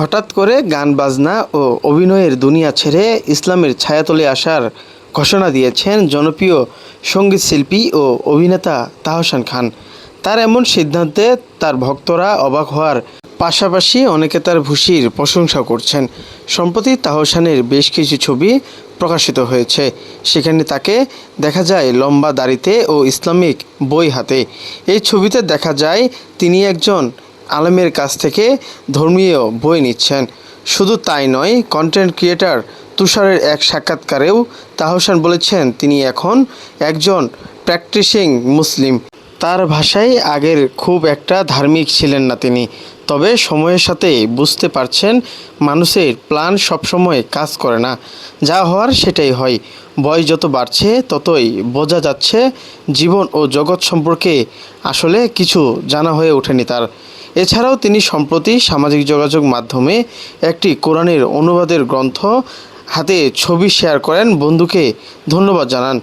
হঠাৎ করে গান, বাজনা ও অভিনয়ের দুনিয়া ছেড়ে ইসলামের ছায়াতলে আসার ঘোষণা দিয়েছেন জনপ্রিয় সংগীত শিল্পী ও অভিনেতা তাহসান খান। তার এমন সিদ্ধান্তে তার ভক্তরা অবাক হওয়ার পাশাপাশি অনেকে তার ভূষির প্রশংসা করছেন। সম্প্রতি তাহসানের বেশ কিছু ছবি প্রকাশিত হয়েছে। সেখানে তাকে দেখা যায় লম্বা দাড়িতে ও ইসলামিক বই হাতে। এই ছবিতে দেখা যায়, তিনি একজন আলেমের কাছ থেকে ধর্মীয় বই নিচ্ছেন। শুধু তাই নয় কন্টেন্ট ক্রিয়েটার তুষারের এক সাক্ষাৎকারেও তাহসান বলেছেন, তিনি এখন একজন প্র্যাকটিসিং মুসলিম। তার ভাষায় আগের খুব একটা ধার্মিক ছিলেন না তিনি। তবে সময়ের সাথে বুঝতে পারছেন, মানুষের প্ল্যান সবসময় কাজ করে না। যা হওয়ার সেটাই হয়। বয়স যত বাড়ছে, ততই বোঝা যাচ্ছে, জীবন ও জগৎ সম্পর্কে আসলে কিছু জানা হয়ে ওঠেনি তার। এছাড়াও তিনি সম্প্রতি সামাজিক যোগাযোগ মাধ্যমে একটি কোরআনের অনুবাদের গ্রন্থ হাতে ছবি শেয়ার করেন। বন্ধুকে ধন্যবাদ জানান।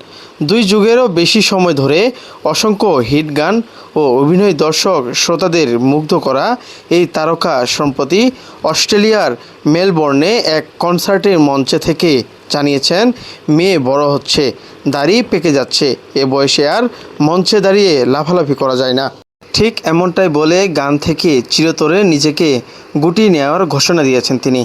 দুই যুগেরও বেশি সময় ধরে অসংখ্য হিট গান ও অভিনয় দর্শক শ্রোতাদের মুগ্ধ করা এই তারকা সম্প্রতি অস্ট্রেলিয়ার মেলবোর্নে এক কনসার্টের মঞ্চে থেকে জানিয়েছেন, মেয়ে বড় হচ্ছে, দাড়ি পেকে যাচ্ছে, এ বয়সে আর মঞ্চে দাঁড়িয়ে লাফালাফি করা যায় না। ঠিক এমনটাই বলে গান থেকে চিরতরে নিজেকে গুটিয়ে নেওয়ার ঘোষণা দিয়েছেন তিনি।